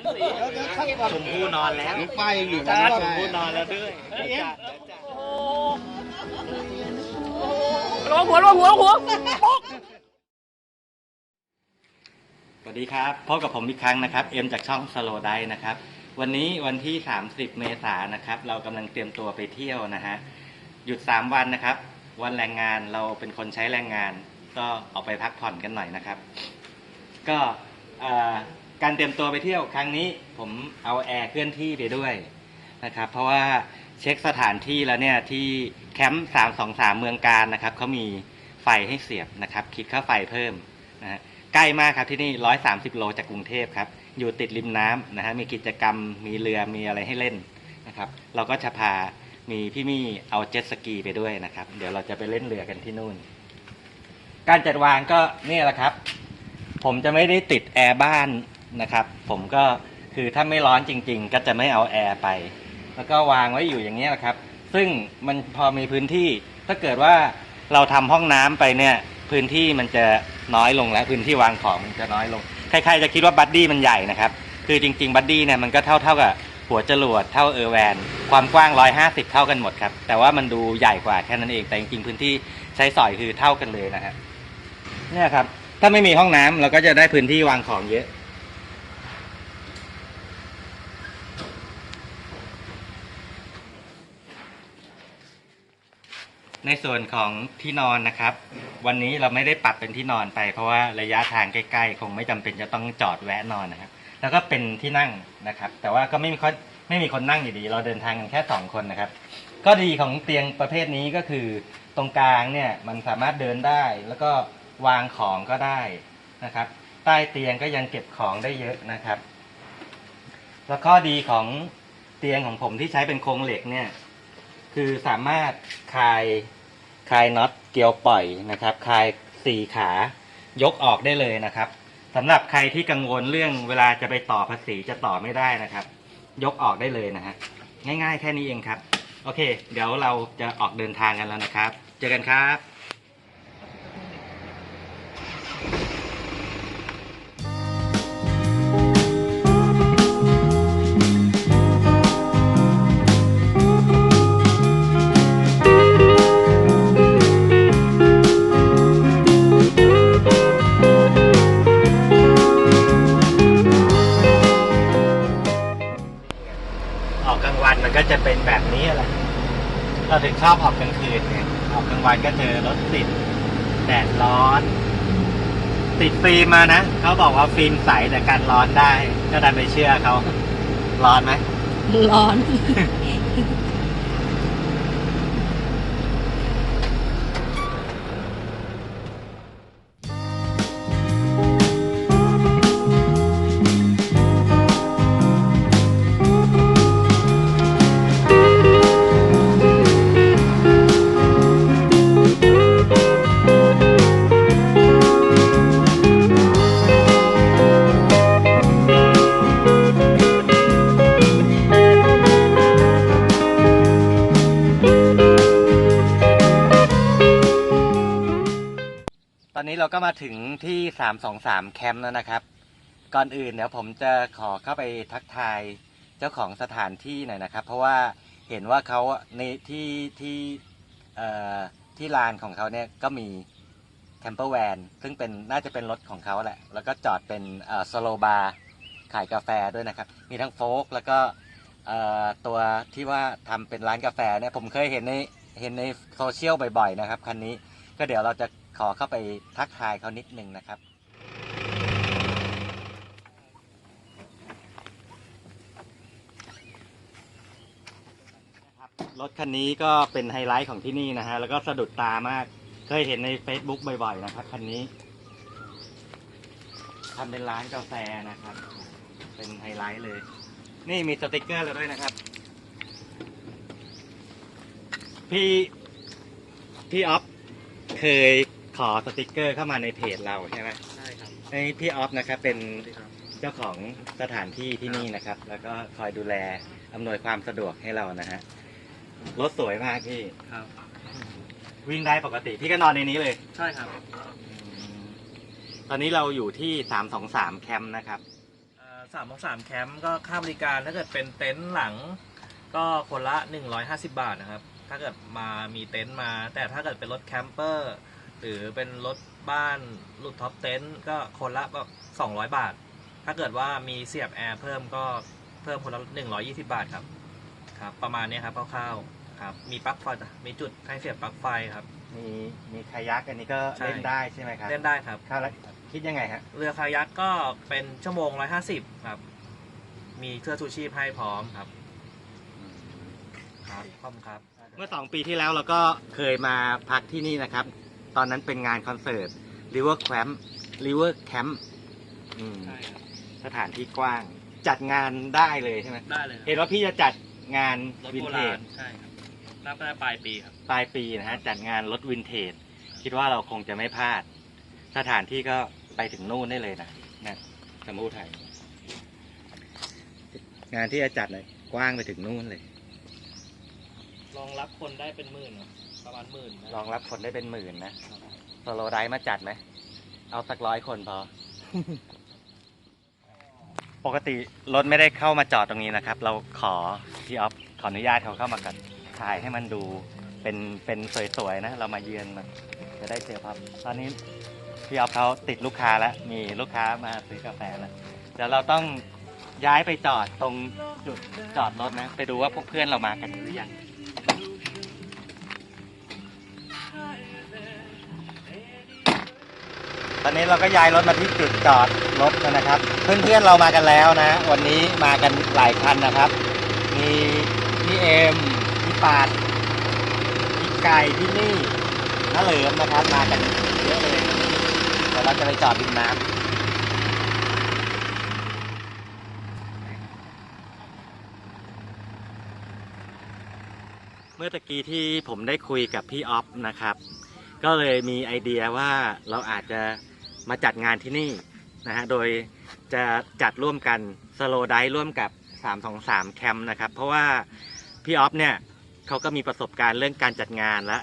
นสีชมพู่นอนแล้วลูกป้ายยังเหลืองจ้านะชมพู่นอนแล้วด้วยเอ้ยเอ็มจ้ะจ้ะลงหัวลงหัวลงหัวปุ๊กสวัสดีครับพบกับผมอีกครั้งนะครับ เอ็มจากช่องสโลไดนะครับ วันนี้วันที่ 30 เมษายนนะครับ เรากำลังเตรียมตัวไปเที่ยวนะฮะ หยุด 3 วันนะครับ วันแรงงานเราเป็นคนใช้แรงงาน ก็ออกไปพักผ่อนกันหน่อยนะครับ ก็เอ่อ การเตรียมตัวไปเที่ยวครั้งนี้ผมเอาแอร์เคลื่อนที่ไปด้วยนะครับ เพราะว่าเช็คสถานที่แล้วเนี่ยที่แคมป์323เมืองการนะครับเขามีไฟให้เสียบนะครับ คิดค่าไฟเพิ่มนะฮะใกล้มากครับที่นี่130โลจากกรุงเทพครับ อยู่ติดริมน้ำนะฮะมีกิจกรรมมีเรือมีอะไรให้เล่นนะครับ เราก็จะพามีพี่มี่เอาเจ็ตสกีไปด้วยนะครับ เดี๋ยวเราจะไปเล่นเรือกันที่นู่น การจัดวางก็เนี่ยแหละครับ ผมจะไม่ได้ติดแอร์บ้าน นะครับ ผมก็คือถ้าไม่ร้อนจริง ๆ ก็จะไม่เอาแอร์ไป แล้วก็วางไว้อยู่อย่างนี้แหละครับ ซึ่งมันพอมีพื้นที่ ถ้าเกิดว่าเราทำห้องน้ำไปเนี่ย พื้นที่มันจะน้อยลงแล้วพื้นที่วางของมันจะน้อยลง ใครๆจะคิดว่าบัดดี้มันใหญ่นะครับ คือจริง ๆ บัดดี้เนี่ยมันก็เท่าเท่ากับหัวจรวดเท่าเออร์แวน ความกว้าง 150 เท่ากันหมดครับ แต่ว่ามันดูใหญ่กว่าแค่นั้นเอง แต่จริงๆพื้นที่ใช้สอยคือเท่ากันเลยนะฮะเนี่ยครับ ถ้าไม่มีห้องน้ำเราก็จะได้พื้นที่วางของเยอะ ในส่วนของที่นอนนะครับ วันนี้เราไม่ได้ปรับเป็นที่นอนไป เพราะว่าระยะทางใกล้ๆ คงไม่จำเป็นจะต้องจอดแวะนอนนะครับ แล้วก็เป็นที่นั่งนะครับ แต่ว่าก็ไม่มีคนไม่มีคนนั่งอยู่ดี เราเดินทางกันแค่สองคนนะครับ ก็ดีของเตียงประเภทนี้ก็คือตรงกลางเนี่ยมันสามารถเดินได้ แล้วก็วางของก็ได้นะครับ ใต้เตียงก็ยังเก็บของได้เยอะนะครับ แล้วข้อดีของเตียงของผมที่ใช้เป็นโครงเหล็กเนี่ย คือสามารถคลายคลายน็อตเกลียวปล่อยนะครับคลายสี่ขายกออกได้เลยนะครับสำหรับใครที่กังวลเรื่องเวลาจะไปต่อภาษีจะต่อไม่ได้นะครับ ยกออกได้เลยนะฮะง่าย ๆ แค่นี้เองครับ โอเค เดี๋ยวเราจะออกเดินทางกันแล้วนะครับ เจอกันครับ ถึงชอบออกกลางคืนไงออกกลางวันก็เจอรถติดแดดร้อน ติดฟิล์มมานะเขาบอกว่าฟิล์มใสแต่กันร้อนได้ ก็ดันไปเชื่อเขาร้อนไหมร้อน ก็มาถึงที่ 323 แคมป์แล้วนะครับ ก่อนอื่นเดี๋ยวผมจะขอเข้าไปทักทายเจ้าของสถานที่หน่อยนะครับ เพราะว่าเห็นว่าเขาในที่ที่เอ่อที่ลานของเขาเนี่ยก็มีแคมเปอร์แวนซึ่งเป็นน่าจะเป็นรถของเขาแหละ แล้วก็จอดเป็นสโลบาร์ขายกาแฟด้วยนะครับ มีทั้งโฟกแล้วก็เอ่อตัวที่ว่าทำเป็นร้านกาแฟเนี่ยผมเคยเห็นในเห็นในโซเชียลบ่อยๆนะครับคันนี้ก็เดี๋ยวเราจะ ขอเข้าไปทักทายเขานิดนึงนะครับ รถคันนี้ก็เป็นไฮไลท์ของที่นี่นะฮะ แล้วก็สะดุดตามาก เคยเห็นใน Facebook บ่อยๆนะครับคันนี้ทำเป็นร้านกาแฟนะครับ เป็นไฮไลท์เลย นี่มีสติกเกอร์แล้วด้วยนะครับ พี่ พี่ออฟเคย ขอสติกเกอร์เข้ามาในเพจเราใช่ไหมใช่ครับในพี่ออฟนะครับเป็นสวัสดีครับเจ้าของสถานที่ที่นี่นะครับ แล้วก็คอยดูแลอำนวยความสะดวกให้เรานะฮะรถสวยมากพี่ครับ วิ่งได้ปกติพี่ก็นอนในนี้เลย ใช่ครับ ตอนนี้เราอยู่ที่323แคมป์นะครับเอ่อสามสามแคมป์ก็ค่าบริการถ้าเกิดเป็นเต็นท์หลัง ก็คนละ150บาทนะครับ ถ้าเกิดมามีเต็นท์มา แต่ถ้าเกิดเป็นรถแคมเปอร์ หรือเป็นรถบ้านลูกท็อปเต็นท์ก็คนละแบบ200บาท ถ้าเกิดว่ามีเสียบแอร์เพิ่มก็เพิ่มคนละ120บาทครับ ครับ ประมาณนี้ครับคร่าวๆครับ มีปลั๊กไฟมีจุดให้เสียบปลั๊กไฟครับ มีมีคายักอันนี้ก็ใช่ เล่นได้ใช่ไหมครับเล่นได้ครับ ค่าละคิดยังไงฮะ เรือคายักก็เป็นชั่วโมง150ครับ มีเสื้อชูชีพให้พร้อมครับ ครับขอบคุณครับ เมื่อสองปีที่แล้วเราก็เคยมาพักที่นี่นะครับ ตอนนั้นเป็นงานคอนเสิร์ต River Camp River Camp อืมใช่ครับสถานที่กว้าง จัดงานได้เลยใช่ไหมได้เลยเห็นว่าพี่จะจัดงานรถวินโบเทราจณใช่ครับรับได้ปลายปีครับ ปลายปีนะฮะ จัดงานรถวินเทจ คิดว่าเราคงจะไม่พลาด สถานที่ก็ไปถึงนู่นได้เลยนะนะสมุทรไทย งานที่จะจัดเลยกว้างไปถึงนู่นเลย รองรับคนได้เป็นหมื่นครับ ประมาณหมื่นนะรองรับคนได้เป็นหมื่นนะโซโลไดมาจัดไหม เอาสักร้อยคนพอ ปกติรถไม่ได้เข้ามาจอดตรงนี้นะครับ เราขอพี่ออฟขออนุญาตเขาเข้ามากันถ่ายให้มันดูเป็นเป็นสวยๆนะ เรามาเยือนมันจะได้เจอพับตอนนี้พี่ออฟเขาติดลูกค้าแล้ว มีลูกค้ามาซื้อกาแฟแล้วเดี๋ยวเราต้องย้ายไปจอดตรงจุดจอดรถนะ ไปดูว่าพวกเพื่อนเรามากันหรือยัง ตอนนี้เราก็ย้ายรถมาที่จุดจอดรถแล้วนะครับ เพื่อนๆเรามากันแล้วนะ วันนี้มากันหลายคันนะครับ มีพี่เอ็มพี่ปาดพี่ไก่พี่นี่น้าเหลิมนะครับ มากันเยอะเลยเดี๋ยวเราจะไปจอดริมน้ำเมื่อตะกี้ที่ผมได้คุยกับพี่ออฟนะครับ ก็เลยมีไอเดียว่าเราอาจจะ มาจัดงานที่นี่นะฮะโดยจะจัดร่วมกันสโลไดร่วมกับ 323 แคมป์นะครับ เพราะว่าพี่ออฟเนี่ยเขาก็มีประสบการณ์เรื่องการจัดงานและ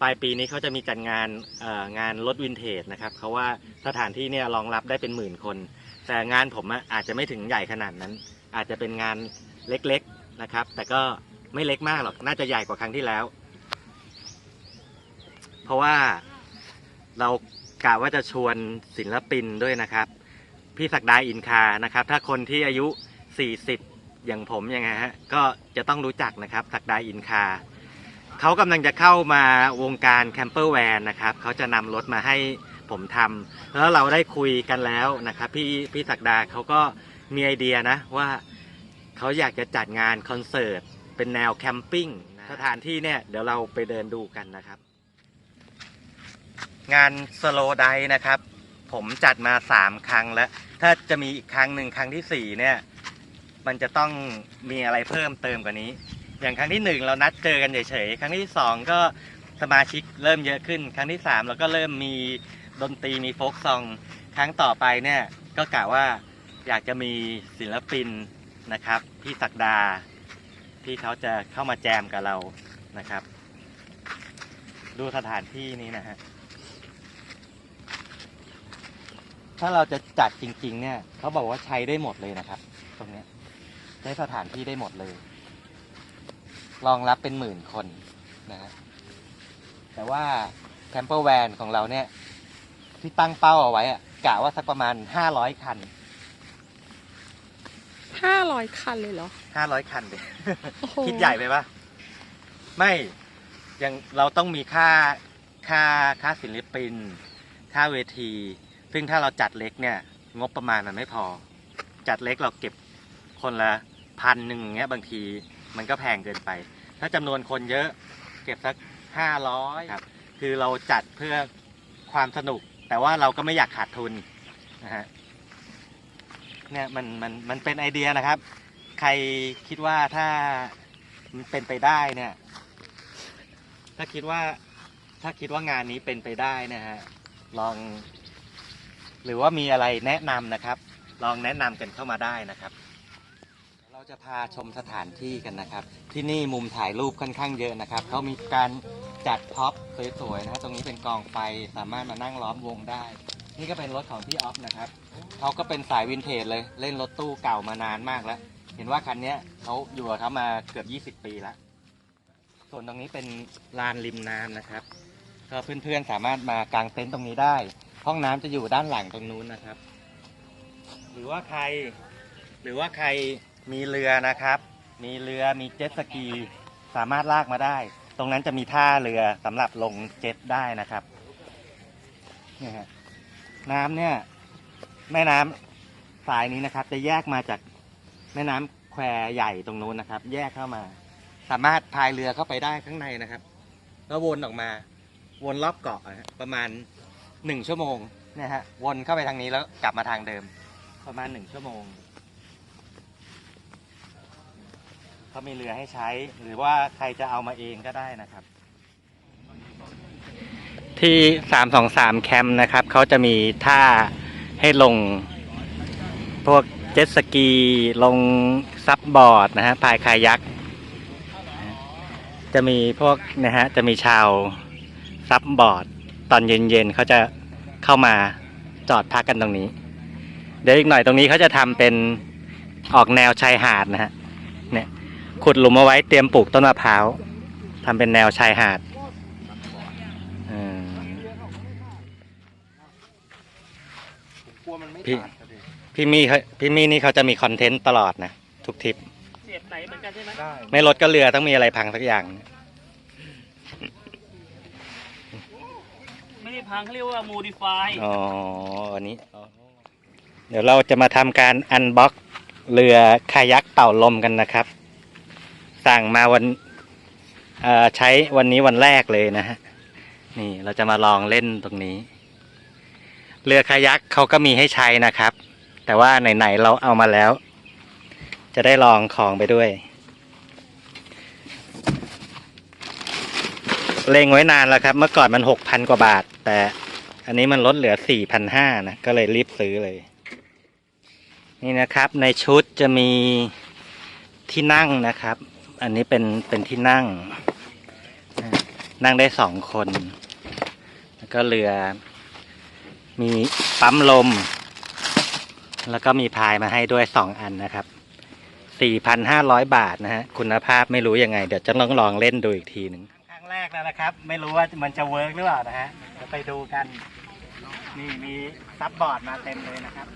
ปลายปีนี้เขาจะมีจัดงานงานรถวินเทจนะครับเขาว่าสถานที่เนี่ยรองรับได้เป็นหมื่นคน แต่งานผมอาจจะไม่ถึงใหญ่ขนาดนั้น อาจจะเป็นงานเล็กๆนะครับ แต่ก็ไม่เล็กมากหรอกน่าจะใหญ่กว่าครั้งที่แล้ว เพราะว่าเรา กะว่าจะชวนศิลปินด้วยนะครับ พี่ศักดาอินคานะครับ ถ้าคนที่อายุ 40 อย่างผมยังไงฮะก็จะต้องรู้จักนะครับศักดาอินคาเขากำลังจะเข้ามาวงการแคมเปอร์แวนนะครับเขาจะนำรถมาให้ผมทำแล้วเราได้คุยกันแล้วนะครับ พี่พี่ศักดาเขาก็มีไอเดียนะว่าเขาอยากจะจัดงานคอนเสิร์ตเป็นแนวแคมปิ้งนะสถานที่เนี่ยเดี๋ยวเราไปเดินดูกันนะครับ งานสโลไดนะครับ ผมจัดมาสามครั้งแล้ว ถ้าจะมีอีกครั้งหนึ่งครั้งที่สี่เนี่ย มันจะต้องมีอะไรเพิ่มเติมกว่านี้ อย่างครั้งที่หนึ่งเรานัดเจอกันเฉยๆ ครั้งที่สองก็สมาชิกเริ่มเยอะขึ้น ครั้งที่สามเราก็เริ่มมีดนตรีมีโฟกซอง ครั้งต่อไปเนี่ยก็กะว่าอยากจะมีศิลปินนะครับพี่ศักดาที่เขาจะเข้ามาแจมกับเรานะครับ ดูสถานที่นี้นะฮะ ถ้าเราจะจัดจริง ๆ เนี่ยเขาบอกว่าใช้ได้หมดเลยนะครับ ตรงเนี้ยใช้สถานที่ได้หมดเลย รองรับเป็นหมื่นคนนะฮะแต่ว่าแคมเปอร์แวนของเราเนี่ย ที่ตั้งเป้าเอาไว้อะกะว่าสักประมาณห้าร้อยคันห้าร้อยคันเลยเหรอห้าร้อยคันเด็โอ้โหคิดใหญ่ไปปะไม่ยังเราต้องมีค่าค่าค่าศิลปิน ค่าเวที ซึ่งถ้าเราจัดเล็กเนี่ย งบประมาณมันไม่พอ จัดเล็กเราเก็บคนละพันหนึ่งอย่างเงี้ยบางทีมันก็แพงเกินไป ถ้าจำนวนคนเยอะเก็บสักห้าร้อยครับ คือเราจัดเพื่อความสนุก แต่ว่าเราก็ไม่อยากขาดทุนนะฮะเนี่ยมันมันมันเป็นไอเดียนะครับ ใครคิดว่าถ้ามันเป็นไปได้เนี่ย ถ้าคิดว่าถ้าคิดว่างานนี้เป็นไปได้เนะฮะลอง หรือว่ามีอะไรแนะนำนะครับ ลองแนะนำกันเข้ามาได้นะครับ เราจะพาชมสถานที่กันนะครับ ที่นี่มุมถ่ายรูปค่อนข้างเยอะนะครับเขามีการจัดพ็อปสวยๆนะฮะตรงนี้เป็นกองไฟสามารถมานั่งล้อมวงได้ นี่ก็เป็นรถของพี่ออฟนะครับเขาก็เป็นสายวินเทจเลยเล่นรถตู้เก่ามานานมากแล้ว เห็นว่าคันนี้เขาอยู่กับเขามาเกือบ 20 ปีแล้วส่วนตรงนี้เป็นลานริมน้ำนะครับก็เพื่อนๆสามารถมากางเต็นท์ตรงนี้ได้ ห้องน้ำจะอยู่ด้านหลังตรงนู้นนะครับ หรือว่าใคร หรือว่าใครมีเรือนะครับ มีเรือมีเจ็ตสกี สามารถลากมาได้ ตรงนั้นจะมีท่าเรือสำหรับลงเจ็ตได้นะครับเนี่ยฮะน้ำเนี่ย แม่น้ำสายนี้นะครับ จะแยกมาจากแม่น้ำแควใหญ่ตรงนู้นนะครับ แยกเข้ามา สามารถพายเรือเข้าไปได้ข้างในนะครับแล้ววนออกมา วนรอบเกาะอะฮะประมาณ หนึ่งชั่วโมงเนี่ยฮะวนเข้าไปทางนี้แล้วกลับมาทางเดิม ประมาณหนึ่งชั่วโมงเขามีเรือให้ใช้ หรือว่าใครจะเอามาเองก็ได้นะครับ ที่สามสองสามแคมป์นะครับเขาจะมีท่าให้ลง พวกเจ็ตสกี ลงซับบอร์ดนะฮะพายคายัก จะมีพวกนะฮะจะมีชาวซับบอร์ดต อนเย็นๆเขาจะเข้ามาจอดพักกันตรงนี้ เดี๋ยวอีกหน่อยตรงนี้เขาจะทำเป็นออกแนวชายหาดนะฮะเนี่ยขุดหลุมเอาไว้เตรียมปลูกต้นมะพร้าวทำเป็นแนวชายหาดอืมกลัวมันไม่พี่ตัดอะดิพี่มี่เขาพี่มี่นี่เขาจะมีคอนเทนต์ตลอดนะ ทุกทริปเสียบไหนเหมือนกันใช่ไหมได้ไม่รถก็เรือต้องมีอะไรพังสักอย่างไม่ ได้พังเขาเรียกว่า modify อ๋ออันนี้เดี๋ยวเราจะมาทำการอันบ็อกเรือคายักเป่าลมกันนะครับ สั่งมาวันเอ่อใช้วันนี้วันแรกเลยนะฮะ นี่เราจะมาลองเล่นตรงนี้ เรือคายักเขาก็มีให้ใช้นะครับ แต่ว่าไหนๆเราเอามาแล้ว จะได้ลองของไปด้วย เล็งไว้นานแล้วครับ เมื่อก่อนมันหกพันกว่าบาท แต่อันนี้มันลดเหลือสี่พันห้านะ ก็เลยรีบซื้อเลย นี่นะครับ ในชุดจะมีที่นั่งนะครับ อันนี้เป็นเป็นที่นั่ง นั่งได้สองคน แล้วก็เรือ มีปั๊มลม แล้วก็มีพายมาให้ด้วยสองอันนะครับสี่พันห้าร้อยบาทนะฮะ คุณภาพไม่รู้ยังไง เดี๋ยวจะลองลองเล่นดูอีกทีหนึ่ง แรกแล้วนะครับ ไม่รู้ว่ามันจะเวิร์กหรือเปล่านะฮะเดี๋ยวไปดูกัน นี่มีซับบอร์ดมาเต็มเลยนะครับ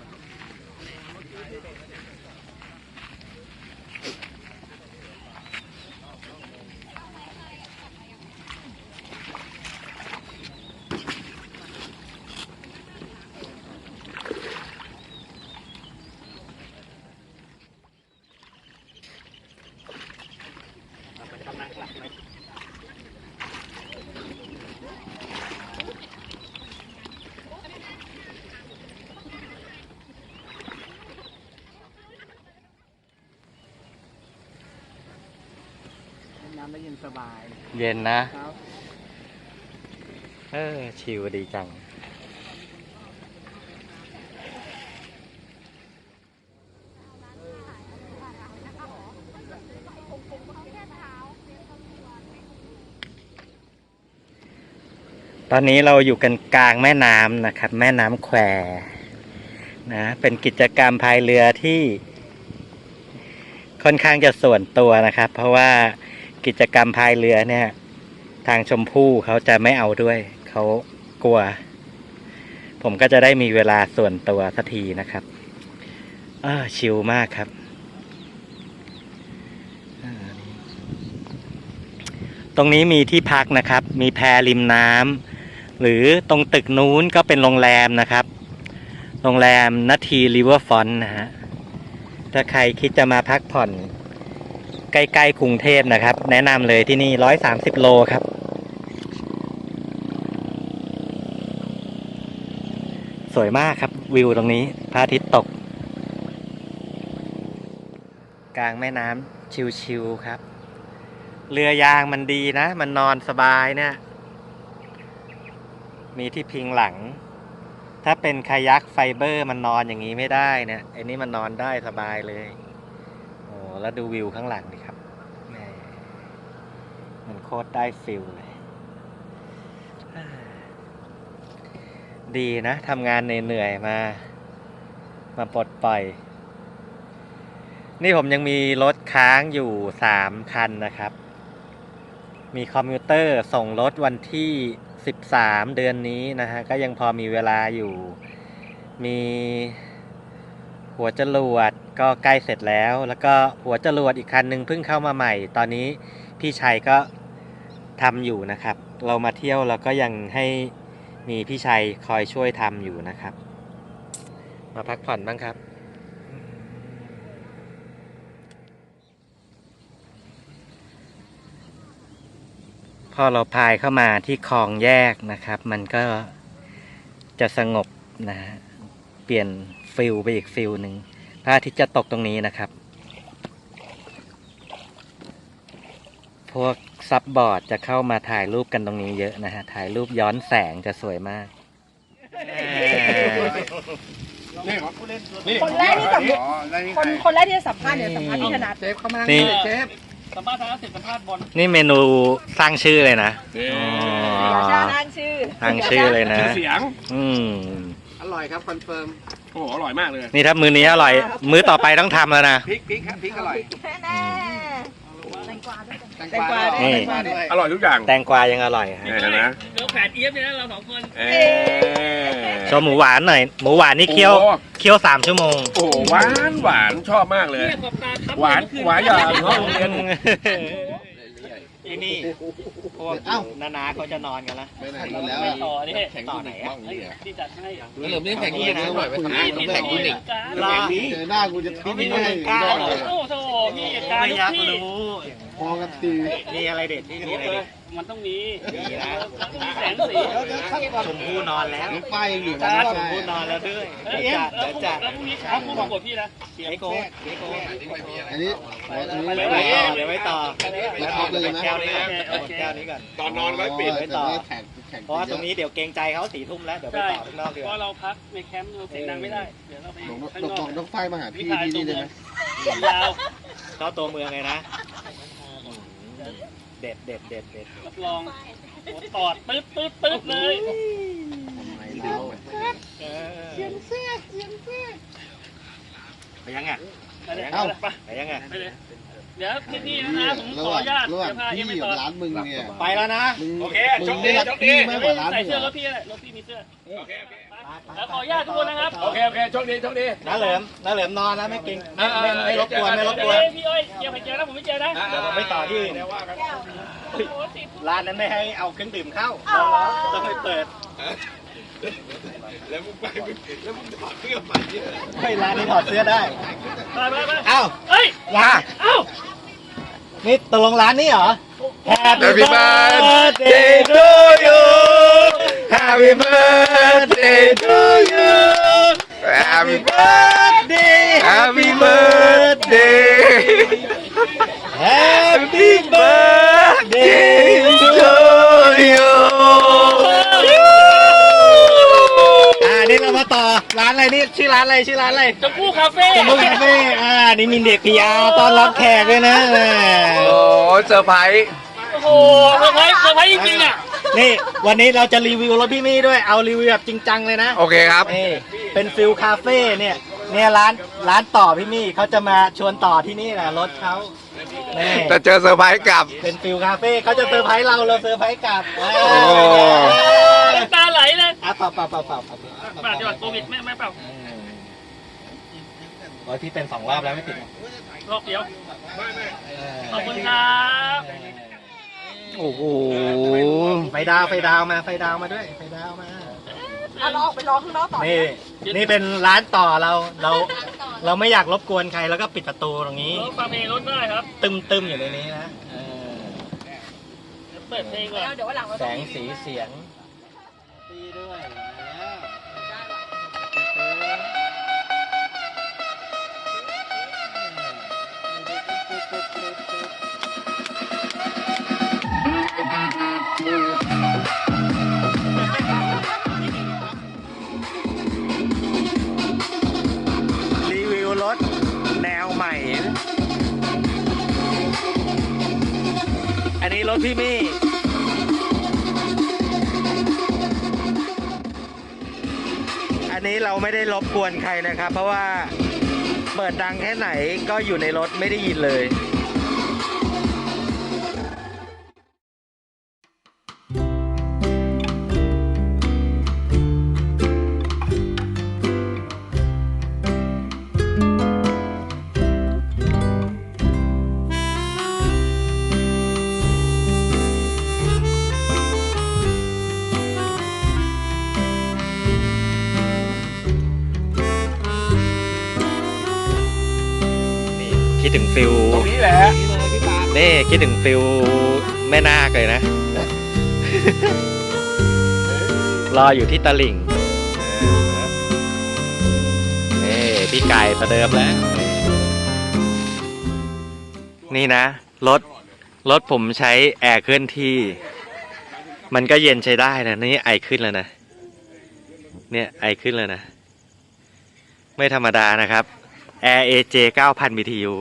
ำได้เย็นสบายเย็นนะ ครับเออ ชิวดีจัง ตอนนี้เราอยู่กันกลางแม่น้ำนะครับ แม่น้ำแควนะ เป็นกิจกรรมพายเรือที่ค่อนข้างจะส่วนตัวนะครับ เพราะว่า กิจกรรมพายเรือเนี่ย ทางชมพู่เขาจะไม่เอาด้วย เขากลัว ผมก็จะได้มีเวลาส่วนตัวสักทีนะครับเออชิลมากครับ ตรงนี้มีที่พักนะครับ มีแพริมน้ำหรือตรงตึกนู้นก็เป็นโรงแรมนะครับ โรงแรมนาทีริเวอร์ฟอนนะฮะถ้าใครคิดจะมาพักผ่อน ใกล้ๆกรุงเทพนะครับ แนะนำเลยที่นี่ร้อยสามสิบโลครับ สวยมากครับวิวตรงนี้พระอาทิตย์ตก กลางแม่น้ำชิวๆครับ เรือยางมันดีนะ มันนอนสบายเนี่ย มีที่พิงหลัง ถ้าเป็นคายักไฟเบอร์มันนอนอย่างนี้ไม่ได้เนี่ยไอ้นี่มันนอนได้สบายเลย แล้วดูวิวข้างหลังดิครับแหมมันโคตรได้ฟิลเลยอ่าดีนะทำงานเหนื่อยๆมา มาปลดปล่อย นี่ผมยังมีรถค้างอยู่สามคันนะครับ มีคอมพิวเตอร์ส่งรถวันที่สิบสามเดือนนี้นะฮะ ก็ยังพอมีเวลาอยู่ มี หัวจรวดก็ใกล้เสร็จแล้ว แล้วก็หัวจรวดอีกคันหนึ่งเพิ่งเข้ามาใหม่ ตอนนี้พี่ชัยก็ทำอยู่นะครับ เรามาเที่ยวเราก็ยังให้มีพี่ชัยคอยช่วยทำอยู่นะครับ มาพักผ่อนบ้างครับพอเราพายเข้ามาที่คลองแยกนะครับ มันก็จะสงบนะฮะเปลี่ยน ฟิลไปอีกฟิลหนึ่งพระอาทิตย์จะตกตรงนี้นะครับ พวกซับบอร์ดจะเข้ามาถ่ายรูปกันตรงนี้เยอะนะฮะ ถ่ายรูปย้อนแสงจะสวยมาก นี่คนแรกที่สัมภาษณ์อ๋อแล้วนี่คนใรคนแรกที่จะสัมภาษณ์เนี่ยสัมภาษณ์พี่ธนัทเชฟเข้ามานี่เชฟสัมภาษณ์ทางสิสัมภาษณ์บอลนี่เมนูสร้างชื่อเลยนะเดี๋ยวจะอ้างชื่อสร้างชื่อเลยนะเสียง อืม อร่อยครับ คอนเฟิร์ม โอ้โหอร่อยมากเลยนี่ถ้ามือนี้อร่อย มื้อต่อไปต้องทำแล้วนะ พริกพริกครับพริกอร่อยแน่แตงกวาด้วยแตงกวานี่ แตงกวาด้วยอร่อยทุกอย่างแตงกวายังอร่อยฮะเห็นไหมเราแผดเอี๊ยบเลยนะเราสองคนเอ๊ะ โชว์หมูหวานหน่อย หมูหวานนี่เคี่ยวโอ้ เคี่ยวสามชั่วโมง โอ้โหหวานหวานชอบมากเลยหวานหวานอย่างห้องเรียน ที่นี่พวกนานาเขาจะนอนกันแล้วไปไหนกันแล้วต่อนี่แข่งดูหนิบ้างเนี่ยที่จัดให้แล้วเหลือไม่แข่งดูหนิหน่อยไปทำงานต้องแข่งดูหนิรอเจอหน้ากูจะทิ้งไม่ให้กล้าเหรอ โอ้โหพี่การไม่อยากรู้ พอกันที มีอะไรเด็ดที่มีอะไรเด็ด มันต้องมีมีนะมันต้องมีแสงสีชมพู่นอนแล้วน้ำป้ายยังอยู่นะชมพู่นอนแล้วด้วยเฮ้ยเดี๋ยวแล้วจัดแล้วพรุ่งนี้เช้าพูดประกวดพี่นะเดี๋ยวจัดเดี๋ยวโก้เดี๋ยวโก้อันนี้อันนี้เดี๋ยวไม่ไว้ต่ต่ออเดี๋ยวไว้ต่อไม่ท็อปเลยนะแก้วนี้ก่อนหมดแก้วนี้ก่อนตอนนอนไว้ปิดไว้ต่อแข่งแข่งเพราะว่าตรงนี้เดี๋ยวเกรงใจเขาสี่ทุ่มแล้วเดี๋ยวไปใช่ต่อข้างนอกดีกเพว่าราะเราพักในแคมป์เราเสียงดังไม่ได้เดี๋ยวเราไปน้องข้างน้องนอกน้องไฟมาหาพี่ที่นี่เลยนะยาวเข้าตัวเมืองเลยนะ เด็ดเด็ดเด็ดเด็ดรับรองหัวตอดตึ๊ดตึ๊ดตึ๊ดเลยทำไมเราเสียงเสียเสียงเสียไปยังไงไปเลยไปไปยังไงไปเลยเดี๋ยวพี่พี่ๆนะผมขออนุญาตระหว่างเดี๋ยวพาเอ็พี่มไปกัต่บอร้านมึงเนี่ยไปแล้วนะมึงโอเคมึโชงคดีไม่รักโชคดีพี่มากกว่าร้านใส่มึงเสื้อเหรรอถพี่แหละรถพี่มีเสื้อ แล้วขออนุญาตทุกคนนะครับโอเคโอเคโชคดีโชคดี น้าเหลิมน้าเหลิมนอนนะไม่กินไม่อ่าไม่ไม่รบกวนไม่รบกวนเอ้ยพี่อ้อยเจอใครเจอนะผมไม่เจอนะเดี๋ยวผมไปต่อที่อื่นร้านนั้นไม่ให้เอาเครื่องดื่มเข้าต้องไปเปิด แล้วมึงไปแล้วมึงถอดเสื้อมาเนี่ยให้ร้านนี้ถอดเสื้อได้ไปไปไปเอ้าเฮ้ยลาเอ้านี่ตกลงร้านนี้เหรอ Happy birthday to you Happy birthday to you Happy birthday Happy birthday Happy birthday to you อ่านี่เรามาต่อร้านอะไรนี่ชื่อร้านอะไรชื่อร้านอะไรชมพู่คาเฟ่สมมติคาเฟ่อ่านี่มีเด็กพีอาต้อนรับแขกด้วยนะแหมโอ้เซอร์ไพรส์โอ้โหเซอร์ไพรส์เซอร์ไพรส์จริงๆอะ นี่วันนี้เราจะรีวิวรถพี่มี่ด้วยเอารีวิวแบบจริงจังเลยนะโอเคครับ นี่เป็นฟิลคาเฟ่เนี่ยเนี่ยร้านร้านต่อพี่มี่เขาจะมาชวนต่อที่นี่นะรถเขานี่แต่เจอเซอร์ไพรส์กลับ เป็นฟิลคาเฟ่เขาจะเซอร์ไพรส์เราเราเซอร์ไพรส์กลับอ่าโอ้น้ำตาไหลเลยอะเปล่าเปล่าเปล่าเปล่าเปล่าปราบจังหวัดโควิดไม่ไม่เปล่าโอ้ยพี่เป็นสองรอบแล้วไม่ติดรอบเดียวขอบคุณครับ โอ้โห ไฟดาวไฟดาวมาไฟดาวมาด้วยไฟดาวมาอะเราออกไปรอข้างนอกต่อนี่นี่เป็นร้านต่อเราเรา เราไม่อยากรบกวนใครแล้วก็ปิดประตูตรงนี้ รถฟังเพลงรถได้ครับ ตึมตึมๆอยู่ในนี้นะเออเดี๋ยวเปิดเพลงก่อน เดี๋ยววันหลังเราแสต้องงสีเสียงตีด้วย พี่มี่อันนี้เราไม่ได้รบกวนใครนะครับ เพราะว่าเปิดดังแค่ไหนก็อยู่ในรถไม่ได้ยินเลย ดถึงฟิลตรงนี้แหละนี่คิดถึงฟิลแม่นาคเลยนะ รออยู่ที่ตลิ่งนี่พี่ไก่ประเดิมแล้ว นี่นะ รถ รถผมใช้แอร์เคลื่อนที่ มันก็เย็นใช้ได้นะ นี่ไอขึ้นแล้วนะ เนี่ยไอขึ้นแล้วนะ ไม่ธรรมดานะครับ Air AJ 9000 BTU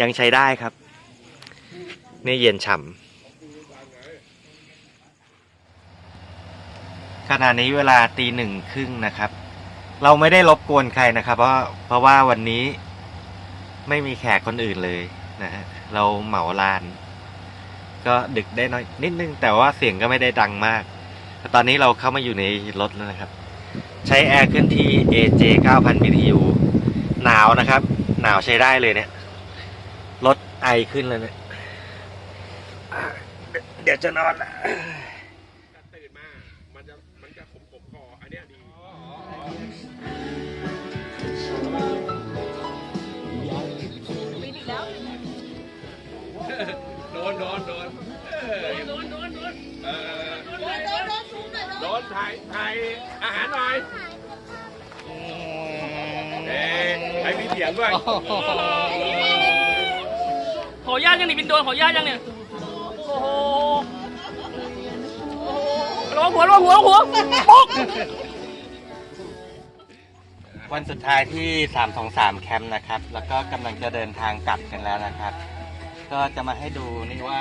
ยังใช้ได้ครับ นี่เย็นฉ่ำขณะนี้เวลาตีหนึ่งครึ่งนะครับ เราไม่ได้รบกวนใครนะครับ เพราะเพราะว่าวันนี้ไม่มีแขกคนอื่นเลยนะฮะเราเหมาลาน ก็ดึกได้น้อยนิดนึง แต่ว่าเสียงก็ไม่ได้ดังมาก ตอนนี้เราเข้ามาอยู่ในรถแล้วนะครับ ใช้แอร์เคลื่อนที่ AJ 9000 BTU หนาวนะครับ หนาวใช้ได้เลยเนี่ย ไอขึ้นเลยเนี่ยอะเดี๋ยวจะนอนละตื่นมา มันจะ มันจะขมขมๆคออันเนี้ยดีโดนโดนโดนโดนโดนโดนโดนโดนถ่ายถ่ายอาหารหน่อยเอ๊ะใครมีเสียงด้วยข ออนุญาตยังนี่บินโดนขออนุญาตยังเนี่ยโอ้โหระวังหัวระวังหัวระวังหัวปุ๊กวันสุดท้ายที่ 323 แคมป์นะครับ แล้วก็กำลังจะเดินทางกลับกันแล้วนะครับ ก็จะมาให้ดูนี่ว่า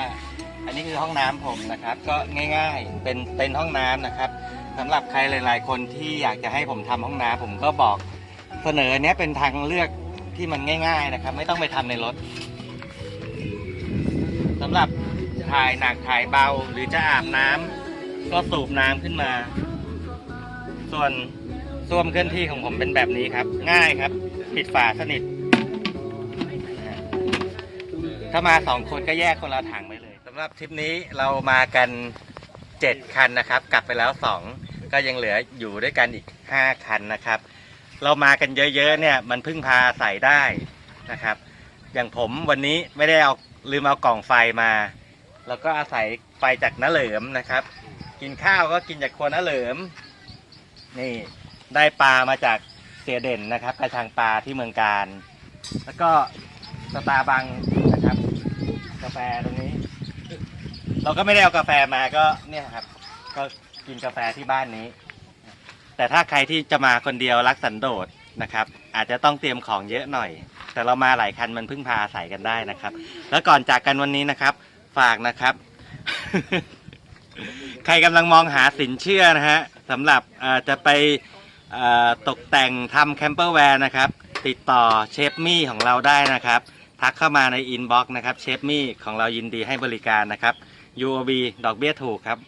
อันนี้คือห้องน้ำผมนะครับ ก็ง่ายๆ เป็นเป็นห้องน้ำนะครับสำหรับใครหลาย ๆ คนที่อยากจะให้ผมทำห้องน้ำผมก็บอกเสนอเนี้ยเป็นทางเลือกที่มันง่าย ๆ นะครับ ไม่ต้องไปทำในรถำหรับถ่ายหนักถ่ายเบาหรือจะอาบน้ำก็สูบน้ำขึ้นมา ส่วนส้วมเคลื่อนที่ของผมเป็นแบบนี้ครับ ง่ายครับปิดฝาสนิท ถ้ามาสองคนก็แยกคนละถังไปเลยสำหรับทริปนี้เรามากันเจ็ดคันนะครับ กลับไปแล้วสองก็ยังเหลืออยู่ด้วยกันอีกห้าคันนะครับ เรามากันเยอะๆเนี่ย มันพึ่งพาใส่ได้นะครับ อย่างผมวันนี้ไม่ได้เอา ลืมเอากล่องไฟมา แล้วก็อาศัยไฟจากน้าเหลิมนะครับ กินข้าวก็กินจากครัวน้าเหลิม นี่ได้ปลามาจากเสียเด่นนะครับกระชังปลาที่เมืองการ แล้วก็สตาบังนะครับ กาแฟตรงนี้ เราก็ไม่ได้เอากาแฟมาก็เนี่ยครับ ก็กินกาแฟที่บ้านนี้ แต่ถ้าใครที่จะมาคนเดียวรักสันโดษนะครับ อาจจะต้องเตรียมของเยอะหน่อย แต่เรามาหลายคันมันพึ่งพาอาศัยกันได้นะครับ แล้วก่อนจากกันวันนี้นะครับ ฝากนะครับ ใครกำลังมองหาสินเชื่อนะฮะสำหรับจะไปตกแต่งทำแคมเปอร์แวร์นะครับ ติดต่อเชฟมี่ของเราได้นะครับทักเข้ามาในอินบ็อกซ์นะครับเชฟมี่ของเรายินดีให้บริการนะครับ UOB ดอกเบี้ยถูกครับ